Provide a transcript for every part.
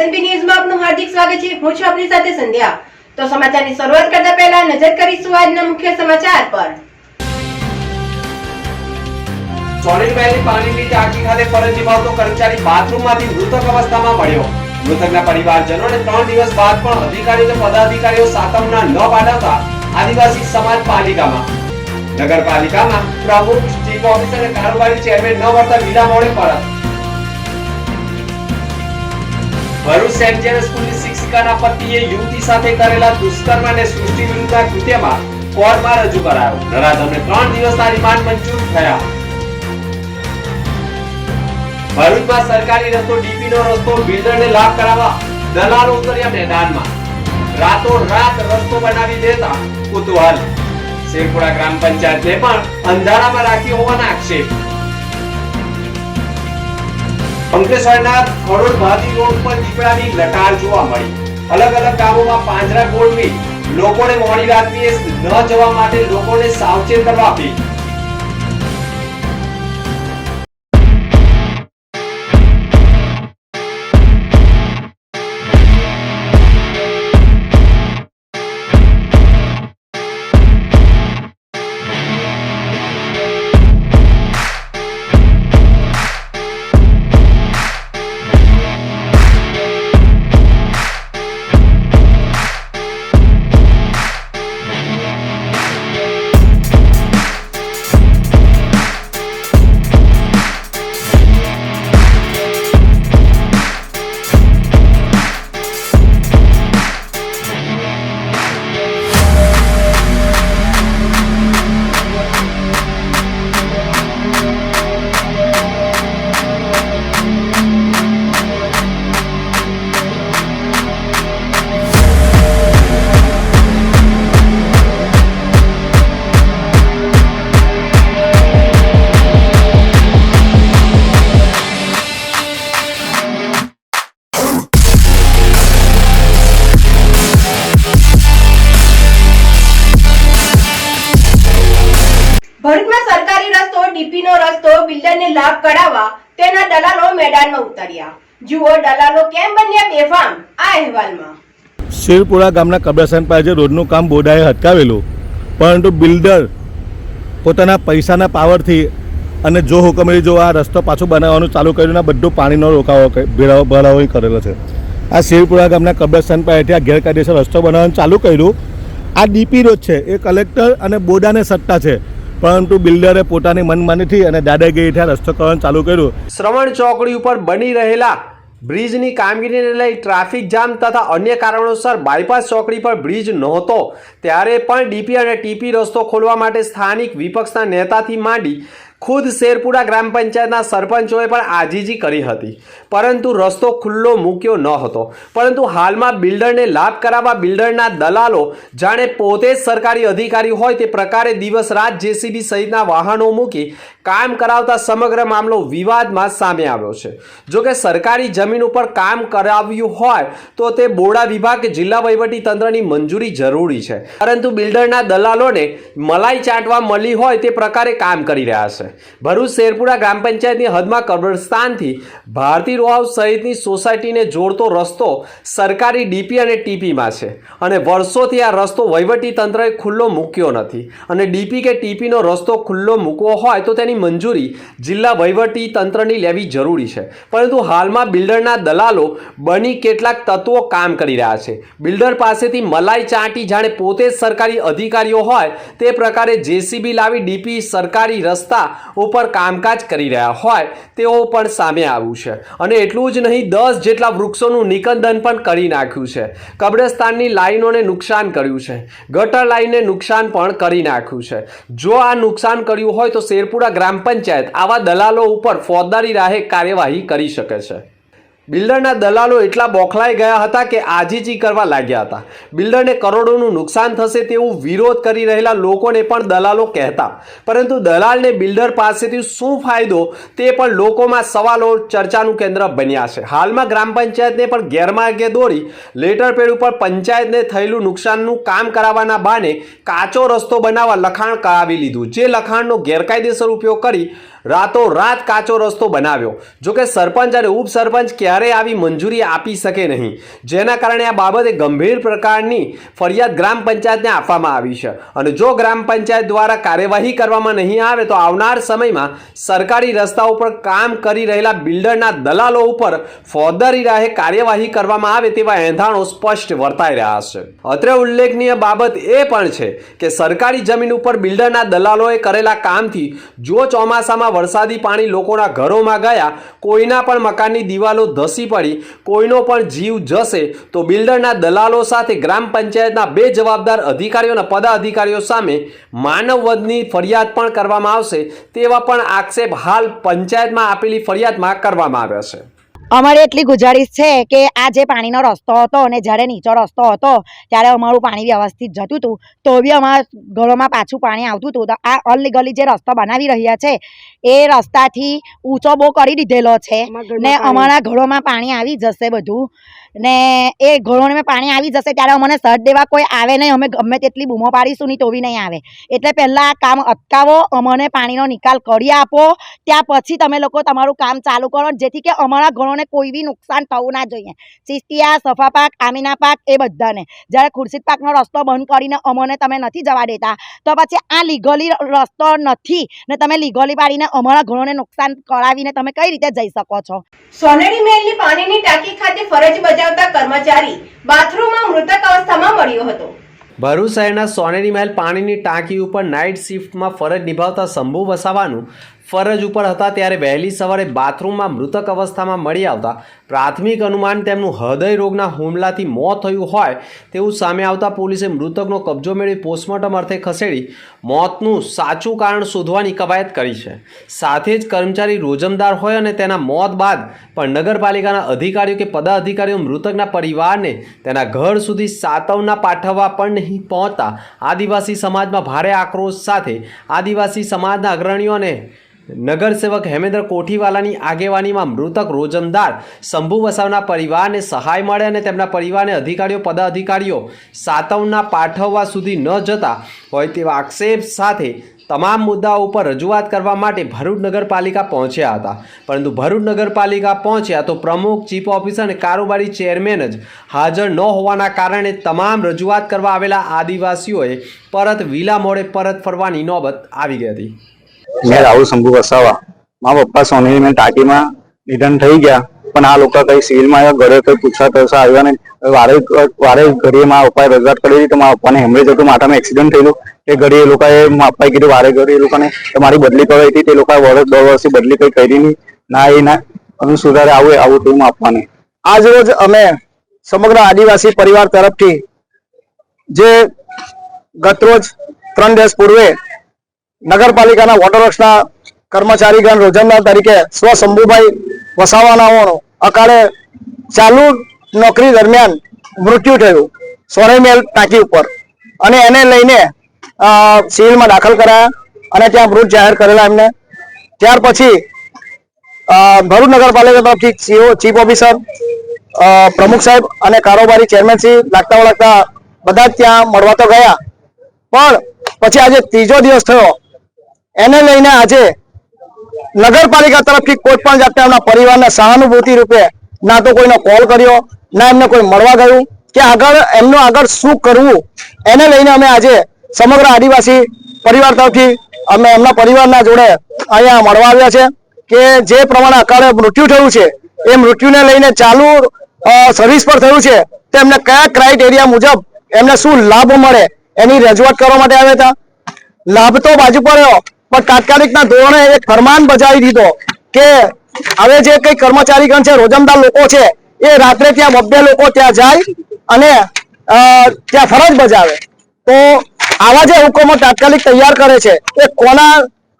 SNP ન્યૂઝમાં આપનું હાર્દિક સ્વાગત છે. હું છું આપની સાથે સંધ્યા. તો સમાચારની શરૂઆત કરતા પહેલા નજર કરીશું આજના મુખ્ય સમાચાર પર. સોલિડ વેલી પાણીની ટાંકી ખાતે ફરજ નિભાવતો કર્મચારી બાથરૂમમાંથી મૃતક અવસ્થામાં મળ્યો. મૃતકના પરિવારજનોને ત્રણ દિવસ બાદ પણ અધિકારીઓ પદાધિકારીઓ સાતમના ન પાડવતા આદિવાસી સમાજ પાલિકામાં. નગરપાલિકામાં પ્રમુખ ચીફ ઓફિસર અને કારોબારી ચેરમેન ન મળતા વિલા મોડે પરત. ભરૂચ સેન્ટ જેમ્સ સ્કૂલની શિક્ષિકાના પતિએ યુવતી સાથે કરેલા દુષ્કર્મ અને સૃષ્ટિ વિરુદ્ધના કૃત્યમાં કોર્ટમાં રજૂ કરાયો. નરાધમને ત્રણ દિવસના રિમાન્ડ મંજૂર થયા. ભરૂચમાં સરકારી રસ્તો ડીપી નો રસ્તો, બિલ્ડરને લાભ કરાવવા દલાલો ઉતર્યા મેદાનમાં. રાતો રાત રસ્તો બનાવી દેતા કુતૂહલ. શેરપુરા ગ્રામ પંચાયતને પણ અંધારામાં રાખી હોવાના આક્ષેપ. અંકલેશ્વરના ખરોડ ભાતી રોડ પર દીપડાની લટાર જોવા મળી. અલગ અલગ ગામોમાં પાંજરા ગોળવી લોકોને મોડી રાત્રિએ ન જવા માટે લોકોને સાવચેત કરવા અપીલ. મેદાનમાં ઉતાર્યા. જુઓ દલાલો કેમ બન્યા બેફામ આ અહેવાલમાં. શેરપુરા ગામના કબ્રસ્તાન પાસે રોડનું કામ બોડાએ હટકાવેલું પરંતુ બિલ્ડર પોતાના પૈસાના પાવરથી અને જો હુકમરી જો આ રસ્તો પાછો બનાવવાનું ચાલુ કર્યું ને બધું પાણીનો રોકાવો ભેળાવો ભરાવો કરેલો છે. આ શેરપુરા ગામના કબ્રસ્તાન પાસેથી આ ગેરકાયદેસર રસ્તો બનાવવાનું ચાલુ કર્યું. આ ડીપી રોડ છે, એ કલેક્ટર અને બોડાને સત્તા છે. પરંતુ બિલ્ડરે પોતાની મનમાનીથી અને દાદાગીરી થયા રસ્તો ચાલુ કર્યું. શ્રવણ ચોકડી ઉપર બની રહેલા બ્રિજની કામગીરીને લઈ ટ્રાફિક જામ તથા અન્ય કારણોસર બાયપાસ ચોકડી પર બ્રિજ નહોતો. ત્યારે પણ ડીપી અને ટીપી રસ્તો ખોલવા માટે સ્થાનિક વિપક્ષના નેતાથી માંડી ખુદ શેરપુરા ગ્રામ પંચાયતના સરપંચોએ પણ આજીજી કરી હતી. પરંતુ રસ્તો ખુલ્લો મૂક્યો ન હતો. પરંતુ હાલમાં બિલ્ડરને લાભ કરાવવા બિલ્ડરના દલાલો જાણે પોતે જ સરકારી અધિકારી હોય તે પ્રકારે દિવસ રાત જેસીબી સહિતના વાહનો મૂકી કામ કરાવતા સમગ્ર મામલો વિવાદમાં સામે આવ્યો છે. જો કે સરકારી જમીન ઉપર કામ કરાવ્યું હોય તો તે બોડા વિભાગ કે જિલ્લા તંત્રની મંજૂરી જરૂરી છે. પરંતુ બિલ્ડરના દલાલોને મલાઈ ચાટવા મળી હોય તે પ્રકારે કામ કરી રહ્યા છે. ભરૂચ શેરપુરા ગ્રામ પંચાયતની હદમાં કબ્રસ્તાનથી ભારતી રોહાઉસ સહિતની સોસાયટીને જોડતો રસ્તો સરકારી ડીપી અને ટીપીમાં છે અને વર્ષોથી આ રસ્તો વહીવટી તંત્રએ ખુલ્લો મૂક્યો નથી. અને ડીપી કે ટીપીનો રસ્તો ખુલ્લો મૂકવો હોય તો તેની મંજૂરી જિલ્લા વહીવટી તંત્રની લેવી જરૂરી છે. પરંતુ હાલમાં બિલ્ડરના દલાલો બની કેટલાક તત્વો કામ કરી રહ્યા છે. બિલ્ડર પાસેથી મલાઈ ચાંટી જાણે પોતે જ સરકારી અધિકારીઓ હોય તે પ્રકારે જેસીબી લાવી ડીપી સરકારી રસ્તા ઉપર કામકાજ કરી રહ્યા હોય તેઓ પણ સામે આવ્યું છે. અને એટલું જ નહીં, દસ જેટલા વૃક્ષોનું નિકંદન પણ કરી નાખ્યું છે. કબ્રસ્તાનની લાઈનોને નુકસાન કર્યું છે. ગટર લાઈનને નુકસાન પણ કરી નાખ્યું છે. જો આ નુકસાન કર્યું હોય તો શેરપુરા ગ્રામ પંચાયત આવા દલાલો ઉપર ફોજદારી રાહે કાર્યવાહી કરી શકે છે. બિલ્ડરના દલાલો એટલા બોખલાઈ ગયા હતા કે આજીજી કરવા લાગ્યા હતા. બિલ્ડરને કરોડોનું નુકસાન થશે તેવું વિરોધ કરી રહેલા લોકોને પણ દલાલો કહેતા. પરંતુ દલાલને બિલ્ડર પાસેથી શું ફાયદો તે પણ લોકોમાં સવાલો ચર્ચાનું કેન્દ્ર બન્યા છે. હાલમાં ગ્રામ પંચાયતને પણ ગેરમાર્ગે દોડી લેટર પેડ ઉપર પંચાયતને થયેલું નુકસાનનું કામ કરાવવાના બહાને કાચો રસ્તો બનાવવા લખાણ કરાવી લીધું, જે લખાણનો ગેરકાયદેસર ઉપયોગ કરી રાતો રાત કાચો રસ્તો બનાવ્યો. જોકે સરપંચ અને ઉપસરપંચ ક્યારે ક્યારેય આવી મંજૂરી આપી શકે નહીં? જેના કારણે આ બાબતે ગંભીર પ્રકારની ફરિયાદ ગ્રામ પંચાયતને આપવામાં આવી છે. અને જો ગ્રામ પંચાયત દ્વારા કાર્યવાહી કરવામાં નહીં આવે, તો આવનાર સમયમાં સરકારી રસ્તાઓ પર કામ કરી રહેલા બિલ્ડરના દલાલો ઉપર ફોદરી રાહે કાર્યવાહી કરવામાં આવે તેવા એંધાણો સ્પષ્ટ વર્તાઈ રહ્યા છે. અત્રે ઉલ્લેખનીય બાબત એ પણ છે કે સરકારી જમીન ઉપર બિલ્ડરના દલાલોએ કરેલા કામથી જો ચોમાસામાં વરસાદી પાણી લોકોના ઘરોમાં ગયા, કોઈના પણ મકાનની દિવાલો ધસી પડી. કોઈનો પણ જીવ જશે તો બિલ્ડરના દલાલો સાથે ગ્રામ પંચાયતના બે જવાબદાર અધિકારીઓ અને પદાધિકારીઓ સામે માનવ વધની ફરિયાદ પણ કરવામાં આવશે. તેવા પણ આક્ષેપ હાલ પંચાયતમાં આપેલી ફરિયાદમાં કરવામાં આવ્યા છે. અમારે એટલી ગુજારિશ છે કે આ જે પાણીનો રસ્તો હતો અને જ્યારે નીચો રસ્તો હતો ત્યારે અમારું પાણી વ્યવસ્થિત જતું હતું. તો બી અમારા ઘરોમાં પાછું પાણી આવતું હતું. તો આ અનલીગલી જે રસ્તો બનાવી રહ્યા છે એ રસ્તાથી ઊંચો બહુ કરી દીધેલો છે ને અમારા ઘરોમાં પાણી આવી જશે બધું. ને એ ઘરોને પાણી આવી જશે ત્યારે અમને સર દેવા કોઈ આવે નહીં. અમે ગમે તેટલી બૂમો પાડીશું નહીં તો બી નહીં આવે. એટલે પહેલાં આ કામ અટકાવો અમને પાણીનો નિકાલ કરી આપો. ત્યાં પછી તમે લોકો તમારું કામ ચાલુ કરો જેથી કે અમારા ઘરોને કોઈ બી નુકસાન થવું ના જોઈએ. ચિસ્તિયા સફા પાક આમીના પાક એ બધાને. જ્યારે ખુરશીદ પાકનો રસ્તો બંધ કરીને અમને તમે નથી જવા દેતા તો પછી આ લીગલી રસ્તો નથી ને તમે લીગલી પાડીને અમારા ઘરોને નુકસાન કરાવીને તમે કઈ રીતે જઈ શકો છો? સોનેરી મહેલની પાણીની ટાંકી ખાતે ફરજ બજાવતા કર્મચારી બાથરૂમમાં મૃતક અવસ્થામાં મળ્યો હતો. ભરૂચ શહેરના સોનેરી મહેલ પાણીની ટાંકી ઉપર નાઇટ શિફ્ટમાં ફરજ નિભાવતા શંભુ વસાવાનું ફરજ ઉપર હતા ત્યારે વહેલી સવારે બાથરૂમમાં મૃતક અવસ્થામાં મળી આવતા પ્રાથમિક અનુમાન તેમનું હૃદય રોગના હુમલાથી મોત થયું હોય તેવું સામે આવતા પોલીસે મૃતકનો કબજો મેળવી પોસ્ટમોર્ટમ અર્થે ખસેડી મોતનું સાચું કારણ શોધવાની કવાયત કરી છે. સાથે જ કર્મચારી રોજમદાર હોય અને તેના મોત બાદ પણ નગરપાલિકાના અધિકારીઓ કે પદાધિકારીઓ મૃતકના પરિવારને તેના ઘર સુધી સાતવના પાઠવવા પણ નહીં પહોંચતા. આદિવાસી સમાજમાં ભારે આક્રોશ સાથે આદિવાસી સમાજના અગ્રણીઓ અને નગરસેવક હેમેન્દ્ર કોઠીવાલાની આગેવાનીમાં મૃતક રોજમદાર શંભુ વસાવના પરિવારને સહાય મળે અને તેમના પરિવારને અધિકારીઓ, પદાધિકારીઓ સાતવના પાઠવવા સુધી ન જતા હોય તેવા આક્ષેપ સાથે તમામ મુદ્દાઓ ઉપર રજૂઆત કરવા માટે ભરૂચ નગરપાલિકા પહોંચ્યા હતા. પરંતુ ભરૂચ નગરપાલિકા પહોંચ્યા તો પ્રમુખ, ચીફ ઓફિસર અને કારોબારી ચેરમેન જ હાજર ન હોવાના કારણે તમામ રજૂઆત કરવા આવેલા આદિવાસીઓએ પરત વિલા મોડે પરત ફરવાની નોબત આવી ગઈ હતી. મેં રાહુલ શંભુ વસાવા. મારા પપ્પા સોની મેં ટાંકીમાં નિધન થઈ ગયા. પણ આ લોકો કઈ સિવિલમાં આવ્યા, ઘરે કઈ પૂછવા તરસા આવ્યા નહીં. વારે વારે ઘરે મારા પપ્પાએ રજૂઆત કરી તો મારા પપ્પાને હેમરેજ હતું માથામાં એક્સિડન્ટ થયેલું. એ ઘરે એ લોકોએ મારા પપ્પાએ કીધું, વારે ઘરે એ લોકોને મારી બદલી કરાવી હતી. તે લોકોએ વર્ષ દોઢ વર્ષથી બદલી કઈ કરી નહીં. ના, એ ના. અમે સુધારે આવું આવું તેવું આપવાને આજ રોજ અમે સમગ્ર આદિવાસી પરિવાર તરફથી જે ગતરોજ ત્રણ દિવસ પૂર્વે નગરપાલિકાના વોટર વર્ક્સના કર્મચારીગણ રોજંદાર તરીકે સ્વશંભુભાઈ વસાવાનાઓનો અકાળે ચાલુ નોકરી દરમિયાન મૃત્યુ થયું સોરેમેલ ટાંકી ઉપર. અને એને લઈને સિવિલમાં દાખલ કરાયા અને ત્યાં મૃત જાહેર કરેલા એમને. ત્યાર પછી ભરૂચ નગરપાલિકા તરફથી સીઓ, ચીફ ઓફિસર પ્રમુખ સાહેબ અને કારોબારી ચેરમેન લાગતા વળગતા બધા જ ત્યાં મળવા તો ગયા. પણ પછી આજે ત્રીજો દિવસ થયો એને લઈને આજે નગરપાલિકા તરફથી કોઈ પણ જાતના એમના પરિવારને સહાનુભૂતિ રૂપે ના તો કોઈનો કોલ કર્યો, ના એમને કોઈ મળવા ગયું કે આગળ એમનું આગળ શું કરવું, એને લઈને અમે આજે સમગ્ર આદિવાસી પરિવાર તરફથી અમે એમના પરિવારના જોડે અહીંયા મળવા આવ્યા છે કે જે પ્રમાણે અકાળે મૃત્યુ થયું છે, એ મૃત્યુને લઈને ચાલુ સર્વિસ પર થયું છે, તો એમને કયા ક્રાઇટેરિયા મુજબ એમને શું લાભ મળે એની રજૂઆત કરવા માટે આવ્યા હતા. લાભ તો બાજુ પડ્યો પણ તાત્કાલિકના ધોરણે એક ફરમાન બજાવી દીધો કે હવે જે કઈ કર્મચારીગણ છે, રોજમદાર લોકો છે, એ રાત્રે ત્યાં બબ્બે લોકો ત્યાં જાય અને ત્યાં ફરજ બજાવે. તો આવા જે હુકમો તાત્કાલિક તૈયાર કરે છે, એ કોના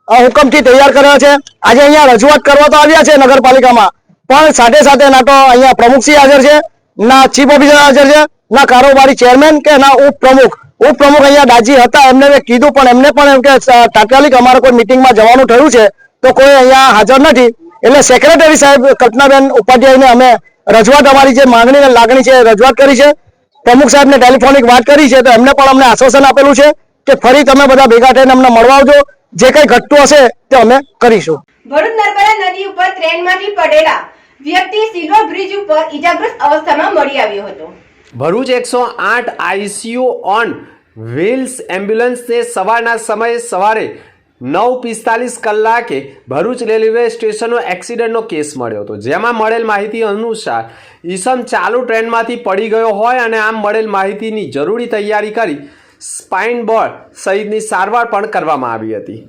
હુકમ હુકમથી તૈયાર કર્યા છે? આજે અહીંયા રજૂઆત કરવા તો આવ્યા છે નગરપાલિકામાં, પણ સાથે સાથે ના તો અહીંયા પ્રમુખસિંહ હાજર છે, ના ચીફ ઓફિસર હાજર છે, ના કારોબારી ચેરમેન કે ના ઉપપ્રમુખ. ઉપપ્રમુખ અહીંયા દાજી હતા, એમને કીધું, પણ એમને પણ એમ કે તાત્કાલિક અમારે કોઈ મિટિંગમાં જવાનું થયું છે, તો કોઈ અહીંયા હાજર નથી. એટલે સેક્રેટરી સાહેબ, કલ્પનાબેન ઉપાધ્યાયને અમે રજૂઆત, અમારી જે માંગણી અને લાગણી છે રજૂઆત કરી છે. પ્રમુખ સાહેબને ટેલિફોનિક વાત કરી છે, તો એમને પણ અમને આશ્વાસન આપેલું છે કે ફરી તમે બધા ભેગા થઈને અમને મળવા આવજો. જે કઈ ઘટતું હશે, તે અમે કરીશું. ભરૂચ નર્મદા નદી ઉપર ટ્રેનમાંથી પડેલા વ્યક્તિ સિલ્વર બ્રિજ ઉપર ઈજાગ્રસ્ત અવસ્થામાં મળી આવ્યો હતો. ભરૂચ એકસો આઠ આઈસીયુ ઓન વ્હીલ્સ એમ્બ્યુલન્સને સવારના સમયે સવારે નવ પિસ્તાલીસ કલાકે ભરૂચ રેલવે સ્ટેશનનો એક્સિડન્ટનો કેસ મળ્યો હતો. જેમાં મળેલ માહિતી અનુસાર ઈસમ ચાલુ ટ્રેનમાંથી પડી ગયો હોય અને આમ મળેલ માહિતીની જરૂરી તૈયારી કરી સ્પાઇન બોર્ડ સહિતની સારવાર પણ કરવામાં આવી હતી.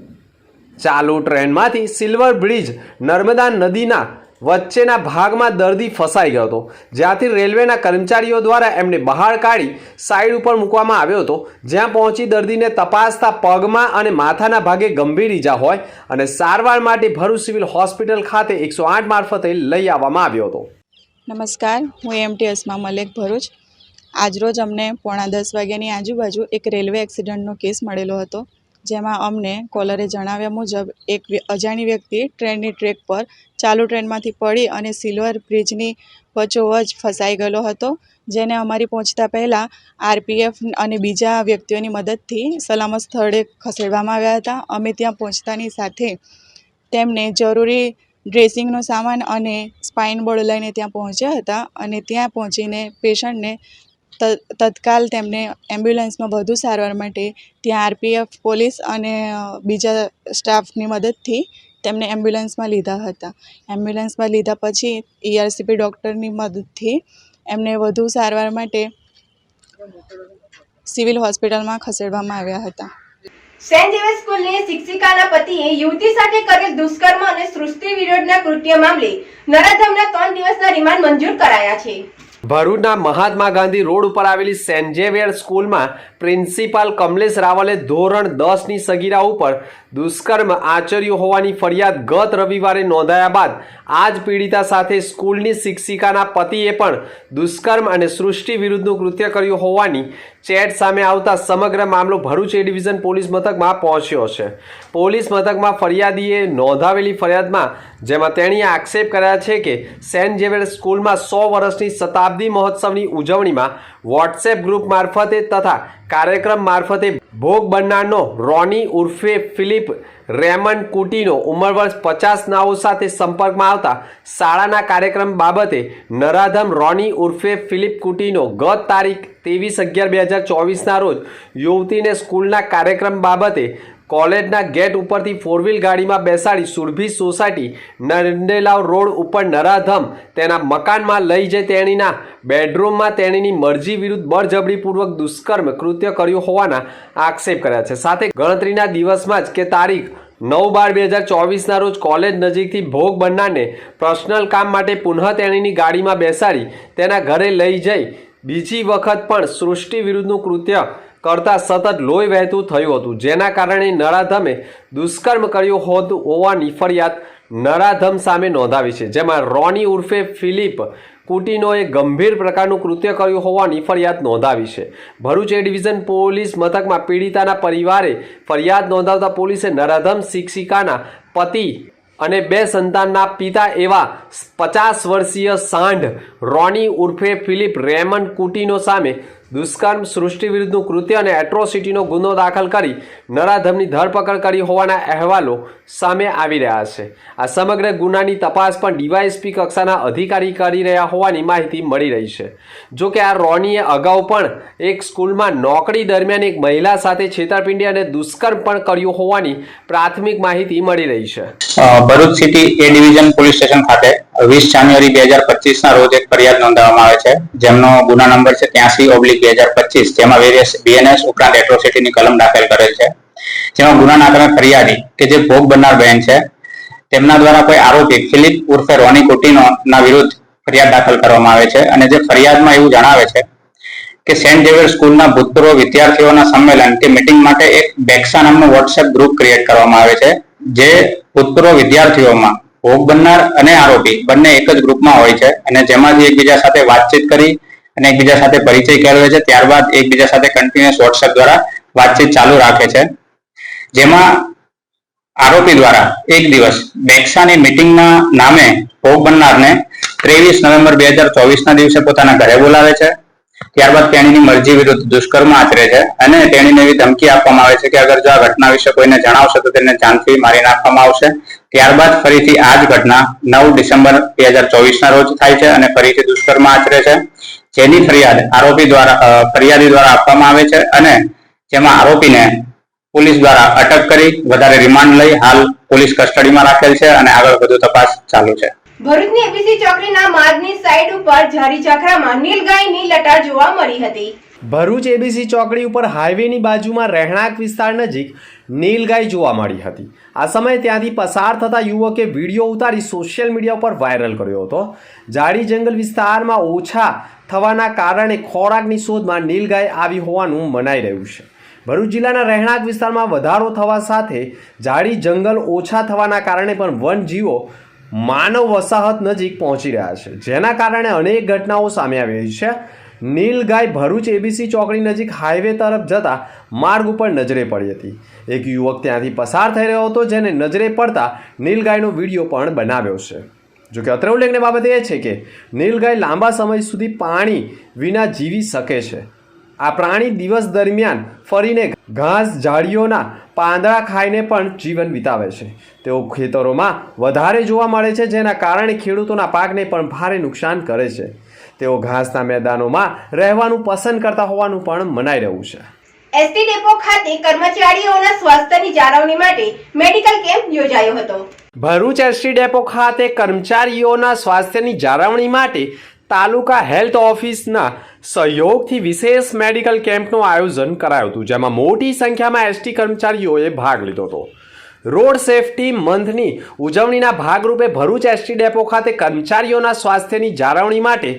ચાલુ ટ્રેનમાંથી સિલ્વર બ્રિજ નર્મદા નદીના વચ્ચેના ભાગમાં દર્દી ફસાઈ ગયો હતો. જ્યાંથી રેલવેના કર્મચારીઓ દ્વારા એમને બહાર કાઢી સાઈડ ઉપર મૂકવામાં આવ્યો હતો. જ્યાં પહોંચી દર્દીને તપાસતા પગમાં અને માથાના ભાગે ગંભીર ઈજા હોય અને સારવાર માટે ભરૂચ સિવિલ હોસ્પિટલ ખાતે એકસો આઠ મારફતે લઈ આવવામાં આવ્યો હતો. નમસ્કાર, હું એમટી અસ્મા મલેક ભરૂચ. આજરોજ અમને પોણા દસ વાગ્યાની આજુબાજુ એક રેલવે એક્સિડન્ટનો કેસ મળેલો હતો. જેમાં અમને કોલરે જણાવ્યા મુજબ, એક અજાણી વ્યક્તિ ટ્રેનની ટ્રેક પર ચાલુ ટ્રેનમાંથી પડી અને સિલ્વર બ્રિજની વચ્ચોવચ ફસાઈ ગયેલો હતો, જેને અમારી પહોંચતા પહેલાં આરપીએફ અને બીજા વ્યક્તિઓની મદદથી સલામત સ્થળે ખસેડવામાં આવ્યા હતા. અમે ત્યાં પહોંચતાની સાથે તેમને જરૂરી ડ્રેસિંગનો સામાન અને સ્પાઇન બોર્ડ લઈને ત્યાં પહોંચ્યા હતા અને ત્યાં પહોંચીને પેશન્ટને તત્કાલ તેમને એમ્બ્યુલન્સમાં વધુ સારવાર માટે ત્યાં આરપીએફ, પોલીસ અને બીજા સ્ટાફની મદદથી તેમને એમ્બ્યુલન્સમાં લીધા હતા. એમ્બ્યુલન્સમાં લીધા પછી ઈઆરસીપી ડૉક્ટરની મદદથી એમને વધુ સારવાર માટે સિવિલ હોસ્પિટલમાં ખસેડવામાં આવ્યા હતા. સેન્ટ ઝેવિયર સ્કૂલની શિક્ષિકાના પતિએ યુવતી સાથે કરેલ દુષ્કર્મ અને સૃષ્ટિ વિરોધના કૃત્ય મામલે નરાધમના ત્રણ દિવસના રિમાન્ડ મંજૂર કરાયા છે. ભરૂચના મહાત્મા ગાંધી રોડ ઉપર આવેલી સેન્ટ ઝેવિયર સ્કૂલમાં પ્રિન્સિપાલ કમલેશ રાવલે ધોરણ દસની સગીરા ઉપર દુષ્કર્મ આચર્યું હોવાની ફરિયાદ ગત રવિવારે નોંધાયા બાદ આ જ પીડિતા સાથે સ્કૂલની શિક્ષિકાના પતિએ પણ દુષ્કર્મ અને સૃષ્ટિ વિરુદ્ધનું કૃત્ય કર્યું હોવાની ચેટ સામે આવતા સમગ્ર મામલો ભરૂચ એ ડિવિઝન પોલીસ મથકમાં પહોંચ્યો છે. પોલીસ મથકમાં ફરિયાદીએ નોંધાવેલી ફરિયાદમાં જેમાં તેણીએ આક્ષેપ કર્યા છે કે સેન્ટ ઝેવિયર સ્કૂલમાં સો વર્ષની શતાબ્દી મહોત્સવની ઉજવણીમાં વોટ્સએપ ગ્રુપ મારફતે તથા કાર્યક્રમ મારફતે ભોગ બનનારનો રોની ઉર્ફે ફિલિપ રેમન કુટીનો ઉંમર વર્ષ પચાસ નાઓ સાથે સંપર્કમાં આવતા શાળાના કાર્યક્રમ બાબતે નરાધમ રોની ઉર્ફે ફિલિપ કુટીનો ગત તારીખ ત્રેવીસ અગિયાર બે હજાર ચોવીસના રોજ યુવતીને સ્કૂલના કાર્યક્રમ બાબતે કોલેજના ગેટ ઉપરથી ફોર વ્હીલ ગાડીમાં બેસાડી સુરભી સોસાયટી નંદેલાવ રોડ ઉપર નરાધમ તેના મકાનમાં લઈ જઈ તેણીના બેડરૂમમાં તેણીની મરજી વિરુદ્ધ બળજબરીપૂર્વક દુષ્કર્મ કૃત્ય કર્યું હોવાના આક્ષેપ કર્યા છે. સાથે ગણતરીના દિવસમાં જ કે તારીખ નવ બાર બે હજાર ચોવીસના રોજ કોલેજ નજીકથી ભોગ બનનારને પર્સનલ કામ માટે પુનઃ તેણીની ગાડીમાં બેસાડી તેના ઘરે લઈ જઈ બીજી વખત પણ સૃષ્ટિ વિરુદ્ધનું કૃત્ય કરતા સતત લોહી વહેતું થયું હતું. જેના કારણે નરાધમે દુષ્કર્મ કર્યું હોતું હોવાની ફરિયાદ નરાધમ સામે નોંધાવી છે. જેમાં રોની ઉર્ફે ફિલિપ કુટીનોએ ગંભીર પ્રકારનું કૃત્ય કર્યું હોવાની ફરિયાદ નોંધાવી છે. ભરૂચ એ ડિવિઝન પોલીસ મથકમાં પીડિતાના પરિવારે ફરિયાદ નોંધાવતા પોલીસે નરાધમ શિક્ષિકાના પતિ અને બે સંતાનના પિતા એવા પચાસ વર્ષીય સાંઢ રોની ઉર્ફે ફિલિપ રેમન કુટીનો સામે દુષ્કર્મ સૃષ્ટિ વિરુદ્ધનું કૃત્ય અને એટ્રોસિટીનો ગુનો દાખલ કરી નરાધમની ધરપકડ કરી હોવાના અહેવાલો સામે આવી રહ્યા છે. આ સમગ્ર ગુનાની તપાસ પણ ડીવાયએસપી કક્ષાના અધિકારી કરી રહ્યા હોવાની માહિતી મળી રહી છે. જો કે આ રોનીએ અગાઉ પણ એક સ્કૂલમાં નોકરી દરમિયાન એક મહિલા સાથે છેતરપિંડી અને દુષ્કર્મ પણ કર્યું હોવાની પ્રાથમિક માહિતી મળી રહી છે. Bharuch city A division police station ખાતે વીસ જાન્યુઆરી બે હજાર પચીસના રોજ એક ફરિયાદ નોંધાવવામાં આવે છે. જેમનો ગુના નંબર છે ત્યાંસી ઓબ્લિક બે હજાર પચીસ, જેમાં વેરિયસ બીએનએસ ઉપરાંત એટ્રોસિટીની કલમ દાખલ કરેલ છે. જેમાં ગુનાના આધારે ફરિયાદી કે જે ભોગ બનનાર બહેન છે, તેમના દ્વારા કોઈ આરોપી ફિલિપ ઉર્ફે રોની કુટીનો ના વિરુદ્ધ ફરિયાદ દાખલ કરવામાં આવે છે અને જે ફરિયાદમાં એવું જણાવે છે કે સેન્ટ ઝેવિયર સ્કૂલના ભૂતપૂર્વ વિદ્યાર્થીઓના સંમેલન કે મીટિંગ માટે એક બેક્સા નામનું વોટ્સએપ ગ્રુપ ક્રિએટ કરવામાં આવે છે, જે ભૂતપૂર્વ વિદ્યાર્થીઓમાં ભોગ બનનાર અને આરોપી બંને એક જ ગ્રુપમાં હોય છે અને જેમાંથી એકબીજા સાથે વાતચીત કરી અને એકબીજા સાથે પરિચય કેળવે છે. ત્યારબાદ એકબીજા સાથે કન્ટિન્યુઅસ વોટ્સએપ દ્વારા વાતચીત ચાલુ રાખે છે. જેમાં આરોપી દ્વારા એક દિવસ બેક્સાની મીટિંગના નામે ભોગ બનનારને ત્રેવીસ નવેમ્બર બે હજાર ચોવીસના દિવસે પોતાના ઘરે બોલાવે છે. ત્યારબાદ તેણીની મરજી વિરુદ્ધ દુષ્કર્મ આચરે છે અને તેણીને એવી ધમકી આપવામાં આવે છે કે અગર જો આ ઘટના વિશે કોઈને જણાવશે તો તેને જાનથી મારી નાખવામાં આવશે. ત્યારબાદ ફરીથી આ જ ઘટના નવ ડિસેમ્બર બે હજાર ચોવીસના રોજ થાય છે અને ફરીથી દુષ્કર્મ આચરે છે. જેની ફરિયાદ આરોપી દ્વારા ફરિયાદી દ્વારા આપવામાં આવે છે અને જેમાં આરોપીને પોલીસ દ્વારા અટક કરી, વધારે રિમાન્ડ લઈ હાલ પોલીસ કસ્ટડીમાં રાખેલ છે અને આગળ વધુ તપાસ ચાલુ છે. ભરૂચની એબીસી ચોકડીના માર્ગની સાઈડ ઉપર ઝાડી ચાખરામાં નીલગાયની લટાર જોવા મળી હતી. ભરૂચ એબીસી ચોકડી ઉપર હાઈવેની બાજુમાં રહેણાંક વિસ્તાર નજીક નીલગાય જોવા મળી હતી. આ સમયે ત્યાંથી પસાર થતા યુવકે વીડિયો ઉતારી સોશિયલ મીડિયા ઉપર વાયરલ કર્યો હતો. જાડી જંગલ વિસ્તારમાં ઓછા થવાના કારણે ખોરાકની શોધમાં નીલગાય આવી હોવાનું મનાઈ રહ્યું છે. ભરૂચ જિલ્લાના રહેણાંક વિસ્તારમાં વધારો થવા સાથે જાડી જંગલ ઓછા થવાના કારણે પણ વનજીવો માનવ વસાહત નજીક પહોંચી રહ્યા છે. જેના કારણે અનેક ઘટનાઓ સામે આવી રહી છે. નીલગાય ભરૂચ એબીસી ચોકડી નજીક હાઈવે તરફ જતા માર્ગ ઉપર નજરે પડી હતી. એક યુવક ત્યાંથી પસાર થઈ રહ્યો હતો, જેને નજરે પડતા નીલગાયનો વીડિયો પણ બનાવ્યો છે. જોકે અત્રે ઉલ્લેખની બાબત એ છે કે, નીલગાય લાંબા સમય સુધી પાણી વિના જીવી શકે છે. આ પ્રાણી દિવસ દરમિયાન ફરીને ઘાસ, ઝાડીઓના પાંદડા ખાઈને પણ જીવન વિતાવે છે. તેઓ ખેતરોમાં વધારે જોવા મળે છે, જેના કારણે ખેડૂતોના પાકને પણ ભારે નુકસાન કરે છે. તેઓ ઘાસના મેદાનોમાં રહેવાનું પસંદ કરતા હોવાનું પણ મનાઈ રહ્યું છે. એસટી ડેપો ખાતે કર્મચારીઓના સ્વાસ્થ્યની જાળવણી માટે મેડિકલ કેમ્પ યોજાયો હતો. ભરૂચ એસટી ડેપો ખાતે કર્મચારીઓના સ્વાસ્થ્યની જાળવણી માટે તાલુકા હેલ્થ ઓફિસના સહયોગથી વિશેષ મેડિકલ કેમ્પનું આયોજન કરાયું હતું જેમાં મોટી સંખ્યામાં એસટી કર્મચારીઓએ ભાગ લીધો હતો. રોડ સેફટી મંથની ઉજવણીના ભાગરૂપે ભરૂચ એસટી ડેપો ખાતે કર્મચારીઓના સ્વાસ્થ્યની જાળવણી માટે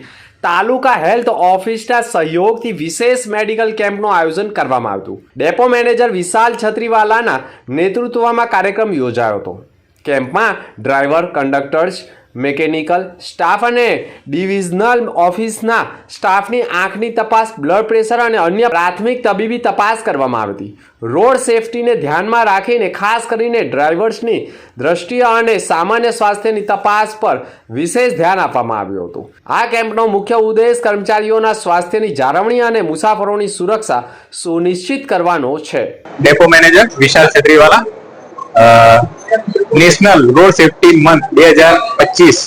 તાલુકા હેલ્થ ઓફિસના સહયોગથી વિશેષ મેડિકલ કેમ્પનું આયોજન કરવામાં આવ્યું ડેપો મેનેજર વિશાલ છત્રીવાલાના નેતૃત્વમાં કાર્યક્રમ યોજાયો હતો. કેમ્પમાં ડ્રાઈવર, કંડક્ટર્સ મેકેનિકલ સ્ટાફ અને ડિવિઝનલ ઓફિસના સ્ટાફની આંખની તપાસ બ્લડ પ્રેશર અને અન્ય પ્રાથમિક તબીબી તપાસ કરવામાં આવી હતી. રોડ સેફટીને ધ્યાનમાં રાખીને, ખાસ કરીને ડ્રાઈવર્સની દ્રષ્ટિએ અને સામાન્ય સ્વાસ્થ્યની તપાસ પર વિશેષ ધ્યાન આપવામાં આવ્યું હતું. આ કેમ્પનો મુખ્ય ઉદ્દેશ કર્મચારીઓના સ્વાસ્થ્યની જાળવણી અને મુસાફરોની સુરક્ષા સુનિશ્ચિત કરવાનો છે. Depot manager Vishal Chhatriwala national road safety month બે હજાર પચીસ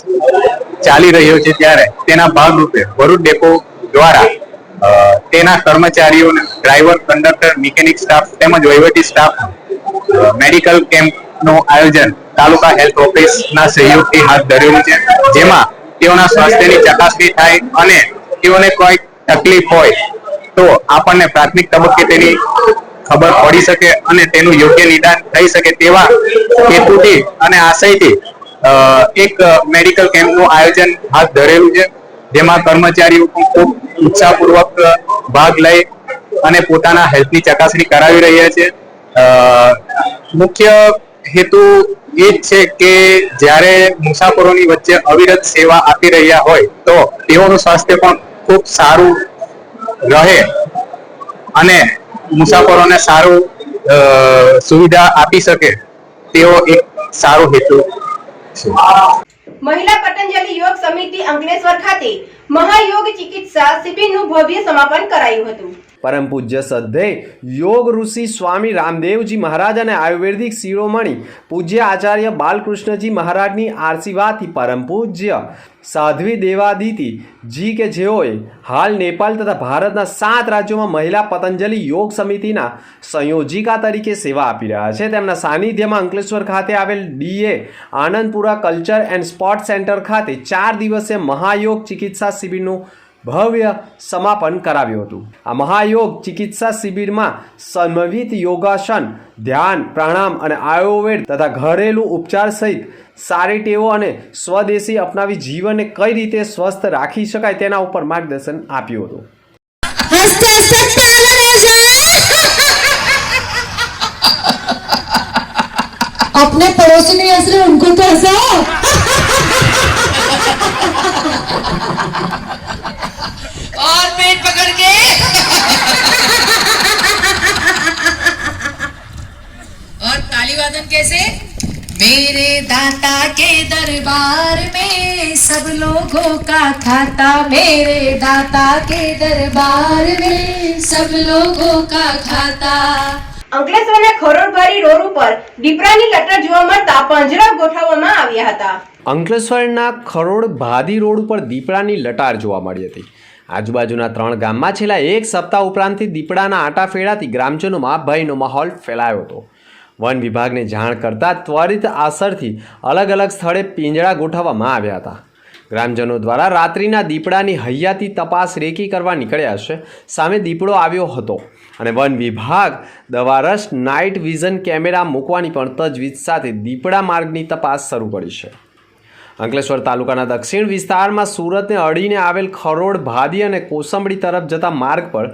ચાલી રહ્યો છે ત્યારે. તેના ભાગરૂપે ભરૂચ ડેપો દ્વારા તેના કર્મચારીઓને ડ્રાઈવર, કંડક્ટર, મિકેનિક સ્ટાફ તેમજ વહીવટી સ્ટાફ મેડિકલ કેમ્પનું આયોજન તાલુકા હેલ્થ ઓફિસના સહયોગથી હાથ ધરેલું છે. જેમાં તેઓના સ્વાસ્થ્યની ચકાસણી થાય અને તેઓને કોઈ તકલીફ હોય તો આપણને પ્રાથમિક તબક્કે તેની ખબર પડી શકે અને તેનું યોગ્ય નિદાન થઈ શકે તેવા હેતુથી અને આશયથી એક મેડિકલ કેમ્પનું આયોજન હાથ ધરેલું છે. જેમાં કર્મચારીઓ પણ ખૂબ ઉત્સાહપૂર્વક ભાગ લઈ અને પોતાના હેલ્થની ચકાસણી કરાવી રહ્યા છે. મુખ્ય હેતુ એ જ છે કે જ્યારે મુસાફરોની વચ્ચે અવિરત સેવા આપી રહ્યા હોય તો તેઓનું સ્વાસ્થ્ય પણ ખૂબ સારું રહે અને મુસાફરોને સારું સુવિધા આપી શકે તેવો એક સારો હેતુ છે. મહિલા પતંજલિ યોગ સમિતિ અંકલેશ્વર ખાતે મહાયોગ ચિકિત્સા શિબિરનું ભવ્ય સમાપન કરાયું હતું. પરમ પૂજ્ય સદ્ધેય યોગ ઋષિ સ્વામી રામદેવજી મહારાજ અને આયુર્વેદિક શિરોમણી પૂજ્ય આચાર્ય બાલકૃષ્ણજી મહારાજની આશીર્વાદથી પરમ પૂજ્ય. સાધ્વી દેવાદિતિ, જી કે જેઓએ હાલ નેપાળ તથા ભારતના સાત રાજ્યોમાં મહિલા પતંજલિ યોગ સમિતિના સંયોજિકા તરીકે સેવા આપી રહ્યા છે. તેમના સાનિધ્યમાં અંકલેશ્વર ખાતે આવેલ DA Anandpura culture and sport centre ખાતે ચાર દિવસીય મહાયોગ ચિકિત્સા શિબિરનું ભવ્ય સમાપન કરાવ્યું હતું આ મહાયોગ ચિકિત્સા શિબિરમાં સમવિત યોગાસન ધ્યાન પ્રાણાયામ અને આયુર્વેદ તથા ઘરેલું ઉપચાર સહિત સારી ટેવો અને સ્વદેશી અપનાવી જીવનને કઈ રીતે સ્વસ્થ રાખી શકાય તેના ઉપર માર્ગદર્શન આપ્યું હતું હસતે હસતે પાગલ हो जाए अपने पड़ोसी नहीं हंस रहे उनको तो हंसाओ और पेट पकड़ के और ताली वादन कैसे मेरे दाता के दरबार में सब लोगों का खाता मेरे दाता के दरबार में सब लोगों का खाता અંકલેશ્વરના ખરોડભારી રોડ ઉપર દીપડાની લટર જોવા મળતા પાંજરા ગોઠવવામાં આવ્યા હતા અંકલેશ્વરના ખરોડ ભાદી રોડ ઉપર દીપડાની લટાર જોવા મળી હતી આજુબાજુના ત્રણ ગામમાં છેલ્લા એક સપ્તાહ ઉપરાંતથી દીપડાના આટા ફેળાથી ગ્રામજનોમાં ભયનો માહોલ ફેલાયો હતો. વન વિભાગને જાણ કરતાં ત્વરિત અસરથી અલગ અલગ સ્થળે પિંજરા ગોઠવવામાં આવ્યા હતા. ગ્રામજનો દ્વારા રાત્રિના દીપડાની હૈયાતી તપાસ રેકી કરવા નીકળ્યા છે. સામે દીપડો આવ્યો હતો અને વન વિભાગ દવારસ નાઇટ વિઝન કેમેરા મૂકવાની પણ તજવીજ સાથે દીપડા માર્ગની તપાસ શરૂ કરી છે. અંકલેશ્વર તાલુકાના દક્ષિણ વિસ્તારમાં સુરતને અડીને આવેલ ખરોડ ભાદી અને કોસંબડી તરફ જતા માર્ગ પર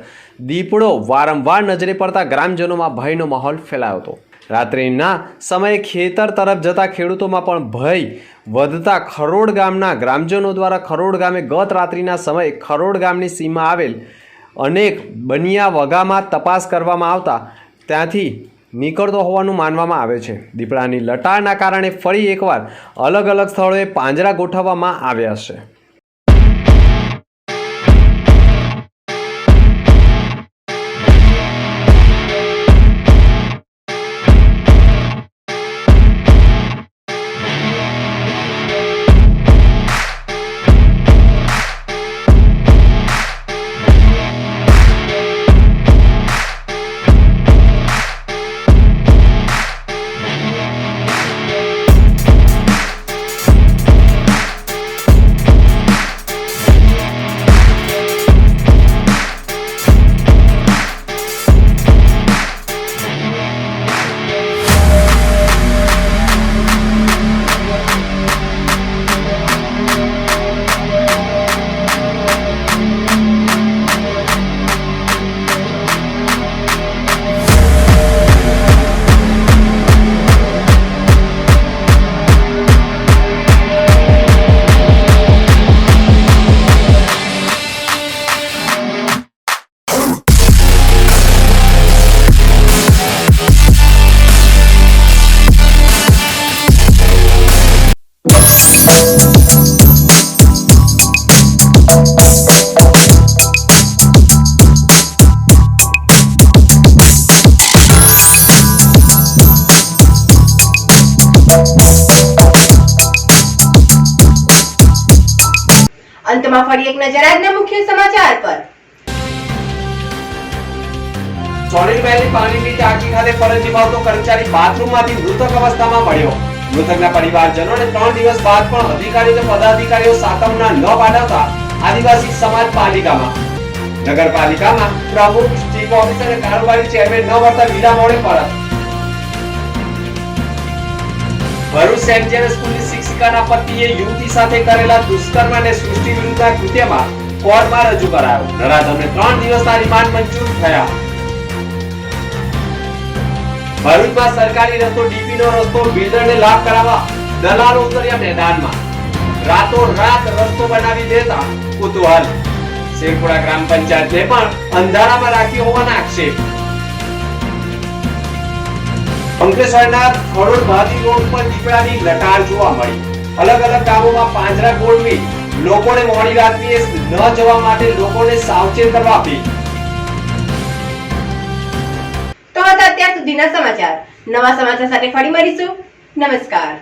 દીપડો વારંવાર નજરે પડતા ગ્રામજનોમાં ભયનો માહોલ ફેલાયો હતો. રાત્રિના સમયે ખેતર તરફ જતા ખેડૂતોમાં પણ ભય વધતા ખરોડ ગામના ગ્રામજનો દ્વારા ખરોડ ગામે ગત રાત્રિના સમયે ખરોડ ગામની સીમા આવેલ અનેક બનિયા વગામાં તપાસ કરવામાં આવતા ત્યાંથી નીકળતો હોવાનું માનવામાં આવે છે. દીપડાની લટારના કારણે ફરી એકવાર અલગ અલગ સ્થળોએ પાંજરા ગોઠવવામાં આવ્યા છે. અંતમાં ફરી એક નજર આજના મુખ્ય સમાચાર પર. મળ્યો મૃતકના પરિવારજનોને ત્રણ દિવસ બાદ પણ અધિકારી કે પદાધિકારીઓ સાતમના ન પાઠવતા આદિવાસી સમાજ પાલિકામાં. નગરપાલિકામાં પ્રમુખ ચીફ અને કારોબારી ચેરમેન ન વર્તા વિના મોડે પરત ભરૂચ સેન્ટ જેવિયર સ્કૂલની શિક્ષિકાના પતિએ યુવતી સાથે કરેલા દુષ્કર્મ અને સૃષ્ટિ વિરુદ્ધના કૃત્યમાં કોર્ટમાં રજૂ કરાયો. નરાધમને ત્રણ દિવસના રિમાન્ડ મંજૂર થયા. ભરૂચમાં સરકારી રસ્તો ડીપી નો રસ્તો, બિલ્ડરને લાભ કરાવવા દલાલો ઉતર્યા મેદાનમાં. રાતો રાત રસ્તો બનાવી દેતા કુતૂહલ. શેરપુરા ગ્રામ પંચાયતને પણ અંધારામાં રાખી હોવાના આક્ષેપ. અંકલેશ્વરના ખરોડ ભાદી રોડ પર દીપડાની લટાર જોવા મળી. અલગ અલગ ગામોમાં પાંજરા ગોળવી લોકોને મોડી રાત્રિએ ન જવા માટે લોકોને સાવચેત કરવા આપી તો હતા અત્યાર સુધીના સમાચાર. નવા સમાચાર સાથે ફરી મળીશું. નમસ્કાર.